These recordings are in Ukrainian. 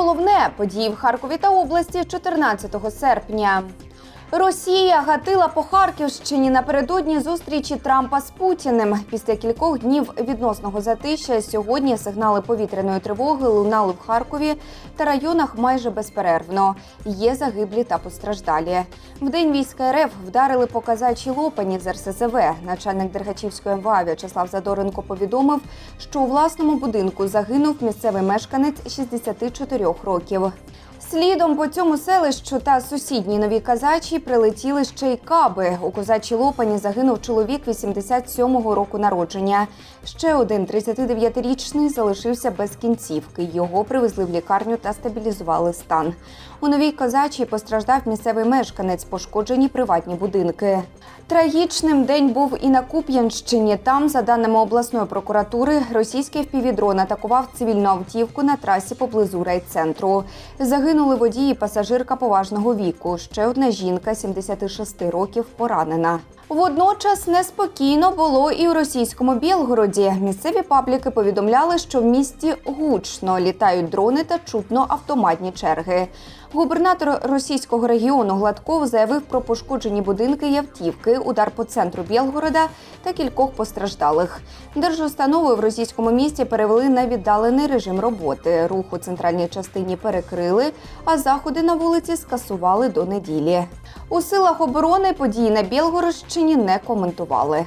головне події в Харкові та області 14 серпня. Росія гатила по Харківщині напередодні зустрічі Трампа з Путіним. Після кількох днів відносного затища сьогодні сигнали повітряної тривоги лунали в Харкові та районах майже безперервно. Є загиблі та постраждалі. Вдень війська РФ вдарили по казачій лопані з РСЗВ. Начальник Дергачівської МВА В'ячеслав Задоренко повідомив, що у власному будинку загинув місцевий мешканець 64 років. Слідом по цьому селищу та сусідній новій казачі прилетіли ще й каби. У козачій лопані загинув чоловік 87-го року народження. Ще один 39-річний залишився без кінцівки. Його привезли в лікарню та стабілізували стан. У новій козачій постраждав місцевий мешканець, пошкоджені приватні будинки. Трагічним день був і на Куп'янщині. Там, за даними обласної прокуратури, російський впівдрон атакував цивільну автівку на трасі поблизу райцентру. Загинули водій і пасажирка поважного віку. Ще одна жінка 76 років поранена. Водночас неспокійно було і у російському Білгороді. Місцеві пабліки повідомляли, що в місті гучно літають дрони та чутно автоматні черги. Губернатор російського регіону Гладков заявив про пошкоджені будинки і автівки, удар по центру Білгорода та кількох постраждалих. Держустанови в російському місті перевели на віддалений режим роботи. Рух у центральній частині перекрили, а заходи на вулиці скасували до неділі. У силах оборони події на Білгородщині не коментували.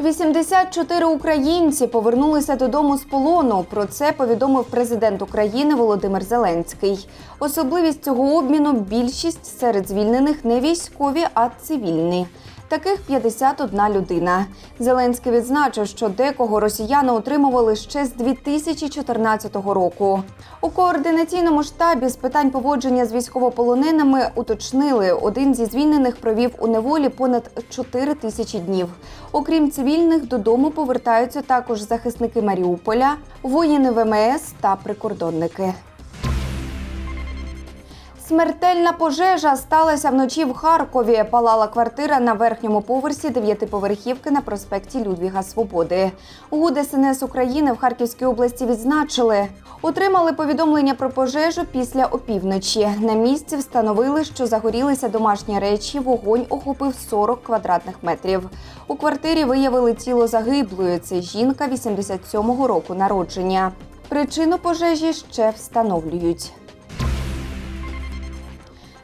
84 українці повернулися додому з полону. Про це повідомив президент України Володимир Зеленський. Особливість цього обміну більшість серед звільнених не військові, а цивільні. Таких 51 людина. Зеленський відзначив, що декого росіяни отримували ще з 2014 року. У координаційному штабі з питань поводження з військовополоненими уточнили, один зі звільнених провів у неволі понад 4 тисячі днів. Окрім цивільних, додому повертаються також захисники Маріуполя, воїни ВМС та прикордонники. Смертельна пожежа сталася вночі в Харкові. Палала квартира на верхньому поверсі дев'ятиповерхівки на проспекті Людвіга Свободи. УГУ ДСНС України в Харківській області відзначили. Отримали повідомлення про пожежу після опівночі. На місці встановили, що загорілися домашні речі. Вогонь охопив 40 квадратних метрів. У квартирі виявили тіло загиблої. Це жінка 87-го року народження. Причину пожежі ще встановлюють.